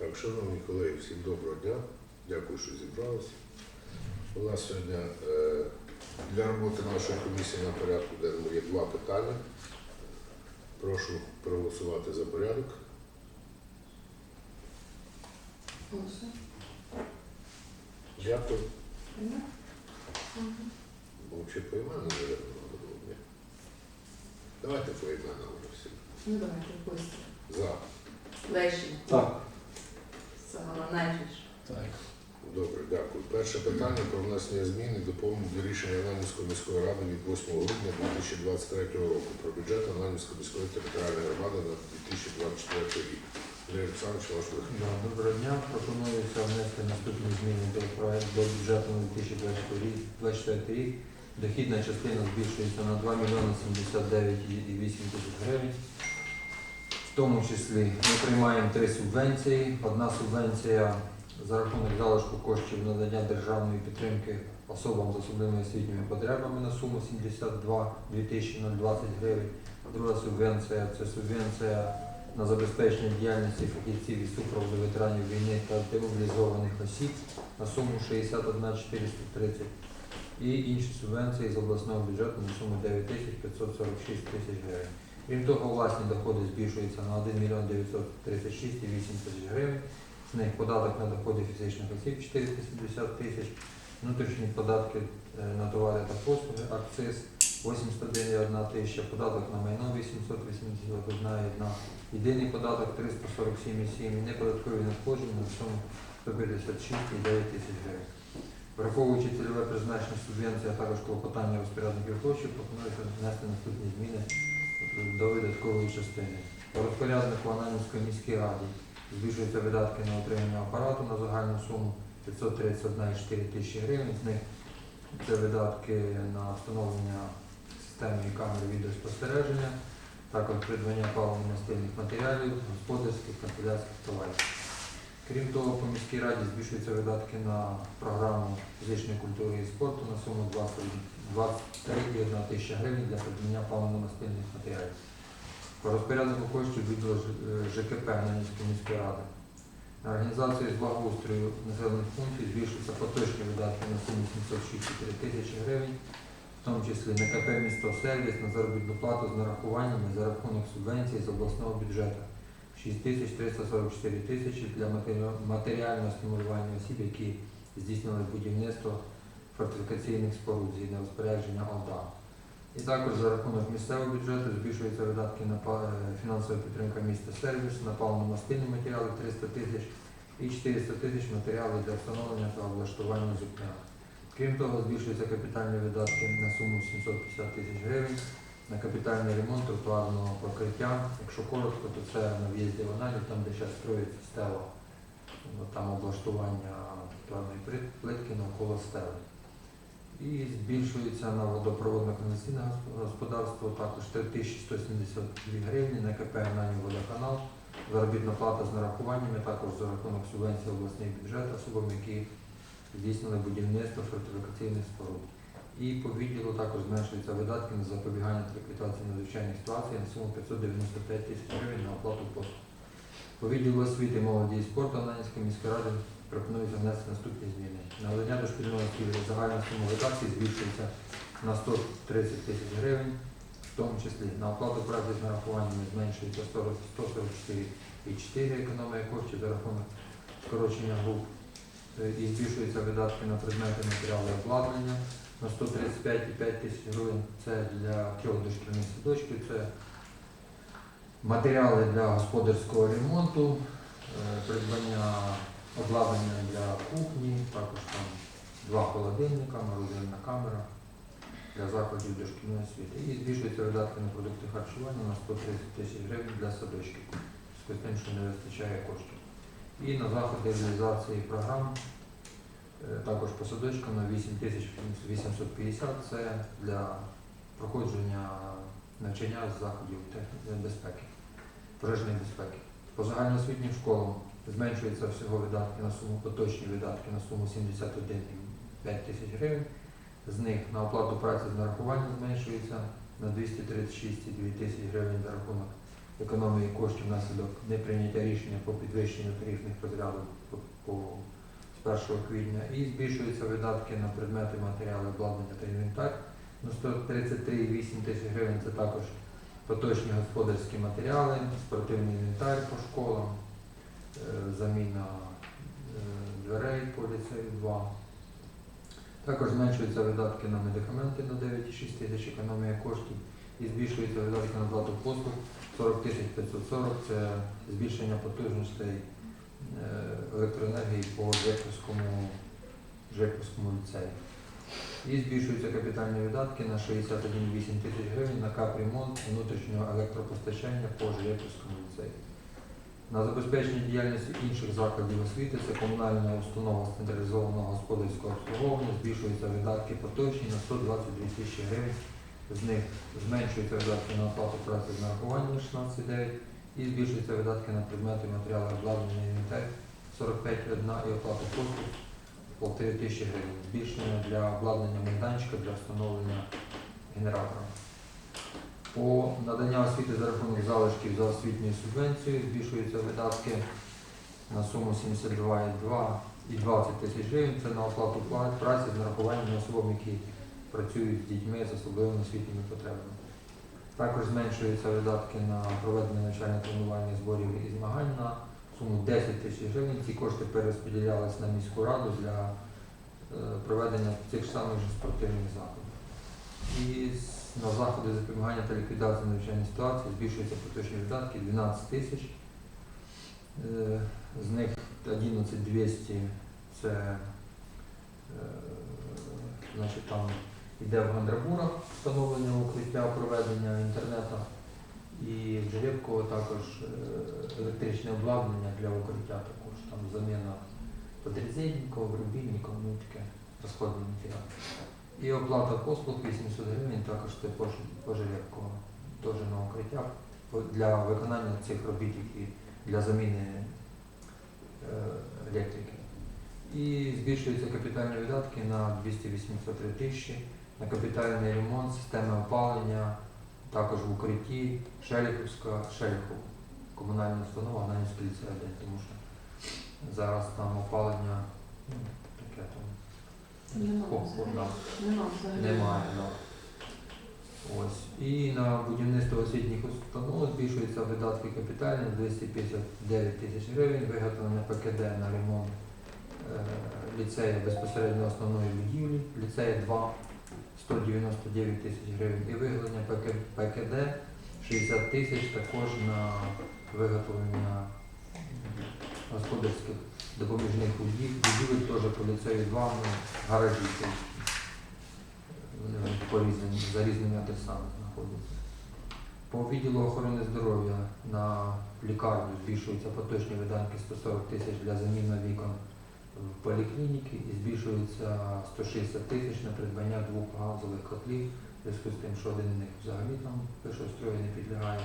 Так, шановні колеги, всім доброго дня. Дякую, що зібралися. У нас сьогодні е, для роботи нашої комісії на порядку денному є два питання. Прошу проголосувати за порядок. Голосуємо. Дякую. Мовчи поіменно, ні. Давайте поіменно вже всі. Ну давайте быстро. За. Лещенко. Так. Солонечич. Так. Добре, дякую. Перше питання про внесення змін і доповнень до рішення Ананівської міської ради від 8 грудня 2023 року про бюджет Ананівської міської територіальної громади на 2024 рік. Андрій Олександрович, ваш вихід. Доброго дня. Пропонується внести наступні зміни до проекту до бюджету на 2024 рік. Дохідна частина збільшується на 2 мільйони 79,8 тисяч гривень. Тому числі ми приймаємо три субвенції. Одна субвенція за рахунок залишку коштів надання державної підтримки особам з особливими освітніми потребами на суму 72 2020 гривень. Друга субвенція це субвенція на забезпечення діяльності фахівців із супроводу ветеранів війни та демобілізованих осіб на суму 61 430 і інші субвенції з обласного бюджету на суму 9 546 тисяч гривень. Крім того, власні доходи збільшуються на 1 мільйон 936,8 тисяч гривень. З них податок на доходи фізичних осіб 470 тисяч, внутрішні податки е, на товари та послуги, акциз 81,1 тисяча, податок на майно 881,1, єдиний податок 347,7 і неподаткові надходження на суму 156,9 тисяч гривень. Враховуючи цільове призначення субвенції, а також клопотання розпорядників коштів, пропонується внести наступні зміни до видаткової частини. У розпоряднику Ананівської міській раді збільшуються видатки на отримання апарату на загальну суму 531,4 тисячі гривень. З них це видатки на встановлення системи і камери відеоспостереження, також придбання паливно-мастильних матеріалів, господарських канцелярських товарів. Крім того, по міській раді збільшуються видатки на програму фізичної культури і спорту на суму 23,1 тисяча гривень для придбання паливно-мастильних матеріалів. По розпоряднику коштів відділу Ж- е, ЖКП Нанівської міської ради. На організацію з благоустрою населених пунктів збільшуються поточні видатки на суму 764 тисячі гривень, в тому числі на КП місто сервіс на заробітну плату з нарахуваннями за рахунок субвенцій з обласного бюджету 6 344 тисячі для матеріального стимулювання осіб, які здійснили будівництво фортифікаційних споруд згідно розпорядження ОДА. І також за рахунок місцевого бюджету збільшуються видатки на фінансова підтримка міста сервіс, на паливно-мастильні матеріали 300 тисяч і 400 тисяч матеріалів для встановлення та облаштування зупинок. Крім того, збільшуються капітальні видатки на суму 750 тисяч гривень на капітальний ремонт тротуарного покриття. Якщо коротко, то це на в'їзді в Ананів, там де зараз строїться стела, там облаштування тротуарної плитки навколо стели. І збільшується на водопроводно каналізаційне госп- господарство також 3172 гривні на КП «Ананів водоканал. Заробітна плата з нарахуваннями, також за рахунок субвенції обласний бюджет особам, які здійснили будівництво фортифікаційних споруд. І по відділу також зменшуються видатки на запобігання та ліквідацію надзвичайних ситуацій на суму 595 тисяч гривень на оплату послуг. По відділу освіти, молоді і спорту Ананівської міської ради пропонується внести наступні зміни. Надання дошкільної освіти загальна сума видатків збільшується на 130 тисяч гривень, в тому числі на оплату праці з нарахуваннями зменшується 144,4 економія коштів за рахунок скорочення груп. Е, І збільшуються видатки на предмети матеріали обладнання на 135,5 тисяч гривень. Це для трьох дошкільних садочків, це матеріали для господарського ремонту, е, придбання обладнання для кухні, також там два холодильника, морозильна камера для закладів дошкільної освіти. І збільшуються видатки на продукти харчування на 130 тисяч гривень для садочків, з тим, що не вистачає коштів. І на заходи реалізації програм також по садочкам на 8 тисяч 850 це для проходження навчання з заходів безпеки, пожежної безпеки. По загальноосвітнім школам зменшується всього видатки на суму, поточні видатки на суму 71,5 тисяч гривень. З них на оплату праці з нарахування зменшується на 236,2 тисячі гривень за рахунок економії коштів внаслідок неприйняття рішення по підвищенню тарифних розрядів по, 1 квітня і збільшуються видатки на предмети, матеріали, обладнання та інвентар на 133,8 тисяч гривень. Це також поточні господарські матеріали, спортивний інвентар по школам, е, заміна е, дверей по ліцею 2. Також зменшуються видатки на медикаменти на 9,6 тисяч економія коштів і збільшуються видатки на плату послуг 40 540 це збільшення потужностей електроенергії по Жеківському, Жеківському ліцею. І збільшуються капітальні видатки на 61,8 тисяч гривень на капремонт внутрішнього електропостачання по Жеківському ліцею. На забезпечення діяльності інших закладів освіти це комунальна установа централізованого господарського обслуговування, збільшуються видатки поточні на 122 тисячі гривень. З них зменшуються видатки на оплату праці з нарахуванням на 16,9 і збільшуються видатки на предмети матеріали обладнання інвентар 45,1 і оплату послуг 1,5 тисячі гривень. Збільшення для обладнання майданчика для встановлення генератора. По надання освіти за рахунок залишків за освітньою субвенцією збільшуються видатки на суму 72,2 і 20 тисяч гривень. Це на оплату праці з нарахуванням особам, які працюють з дітьми з особливими освітніми потребами. Також зменшуються видатки на проведення навчальних тренувань, зборів і змагань на суму 10 тисяч гривень. Ці кошти перерозподілялись на міську раду для е, проведення цих самих спортивних заходів. І на заходи запобігання та ліквідації надзвичайної ситуації збільшуються поточні видатки 12 тисяч. Е, З них 11 200 це е, значить, там йде в Гандрабурах встановлення укриття, проведення інтернету. І в Жеребково також е, електричне обладнання для укриття також, там заміна подрізельників, рубільників, ну таке розходні матеріали. І оплата послуг 800 гривень, також це по, Жеребково, теж на укриття для виконання цих робіт, які для заміни е, електрики. І збільшуються капітальні видатки на 283 тисячі на капітальний ремонт системи опалення, також в укритті Шеліховська, Шеліхов, комунальна установа Гнанівський ліцей 1, тому що зараз там опалення ну, таке там Нема взагалі. Нема взагалі. немає. Да. Ось. І на будівництво освітніх установ збільшуються видатки капітальні 259 тисяч гривень, виготовлення ПКД на ремонт е, ліцею безпосередньо основної будівлі, ліцею 2 199 тисяч гривень і виготовлення ПКД 60 тисяч також на виготовлення господарських допоміжних будів- будівель, теж по ліцею 2 ну, гаражі. за різними адресами знаходяться. По відділу охорони здоров'я на лікарню збільшуються поточні видатки 140 тисяч для заміни вікон в поліклініки і збільшується 160 тисяч на придбання двох газових котлів, в зв'язку з тим, що один з них взагалі там першого строю не підлягає.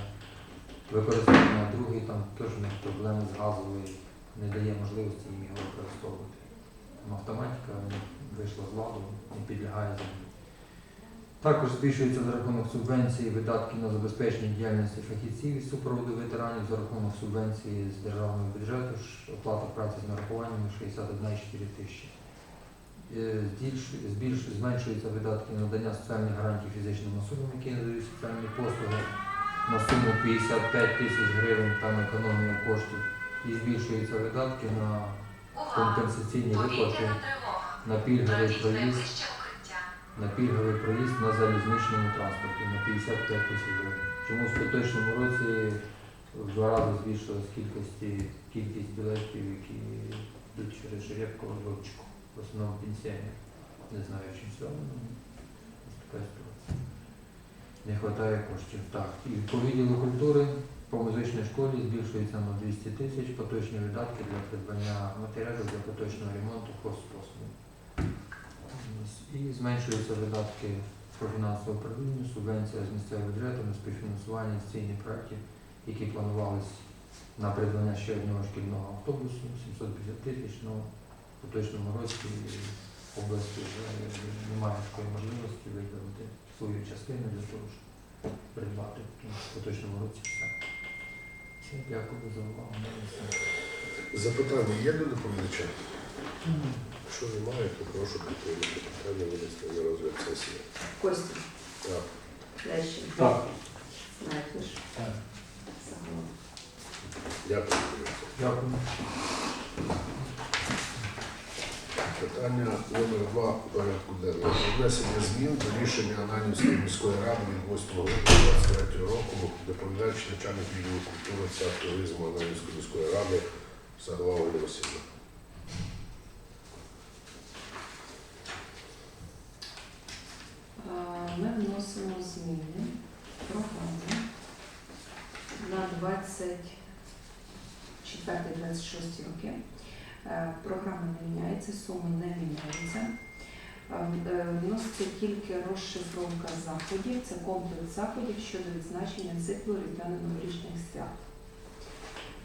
Використання другий там теж в них проблеми з газовою, не дає можливості їм його використовувати. Там автоматика вийшла з ладу, не підлягає заміні. Також збільшуються за рахунок субвенції видатки на забезпечення діяльності фахівців із супроводу ветеранів за рахунок субвенції з державного бюджету, оплата праці з нарахуваннями 61,4 тисячі. Е, Зменшуються видатки на надання соціальних гарантій фізичним особам, які надають соціальні послуги на суму 55 тисяч гривень там економія коштів. І збільшуються видатки на компенсаційні виплати на пільговий проїзд на пільговий проїзд на залізничному транспорті на 55 тисяч гривень. Чому в поточному році в два рази збільшилась кількості, кількість білетів, які йдуть через Жеребко в в основному пенсіонер. Не знаю, чим ось така ситуація. Не вистачає коштів. Так, і по відділу культури по музичній школі збільшується на 200 тисяч поточні видатки для придбання матеріалів для поточного ремонту хозпослуг. І зменшуються видатки по фінансовому управлінню, субвенція з місцевого бюджету на співфінансування інвестиційних проєктів, які планувались на придбання ще одного шкільного автобусу, 750 тисяч, ну в поточному році області вже немає такої можливості виділити свою частину для того, щоб придбати. Тому в поточному році все. Все, Дякую за увагу. Запитання є до доповідача? Якщо немає, то прошу підтримати питання винести на розгляд сесії. Костя, Так. Лещенко, Так. Найтвиш, Так. Дякую. Дякую. Питання номер два порядку денного. Внесення змін до рішення Ананівської міської ради від 8 грудня 2023 року. Доповідач начальник відділу культури та туризму Ананівської міської ради Сагла Ольга Васильівна. Е, Ми вносимо зміни в програму на 24-26 роки. Е, Програма не міняється, суми не міняються. Е, е, Вноситься тільки розшифровка заходів. Це комплекс заходів щодо відзначення циклу різдвяно-новорічних свят.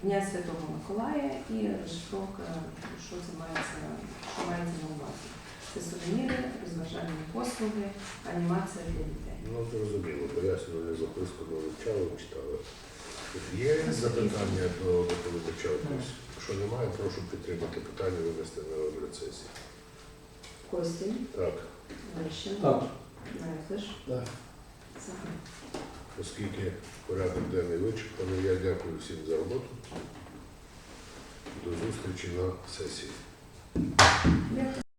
Дня Святого Миколая і розшифровка, що це мається, що мається на увазі. Це сувеніри, розважальні послуги, анімація для дітей. Ну, зрозуміло, пояснювальну записку ми вивчали, читали. Є запитання до доповідача? Якщо немає, прошу підтримати питання винести на розгляд сесії. Костін, Так, Лещенко, Так. Так. Оскільки порядок денний вичерпаний, я дякую всім за роботу. До зустрічі на сесії.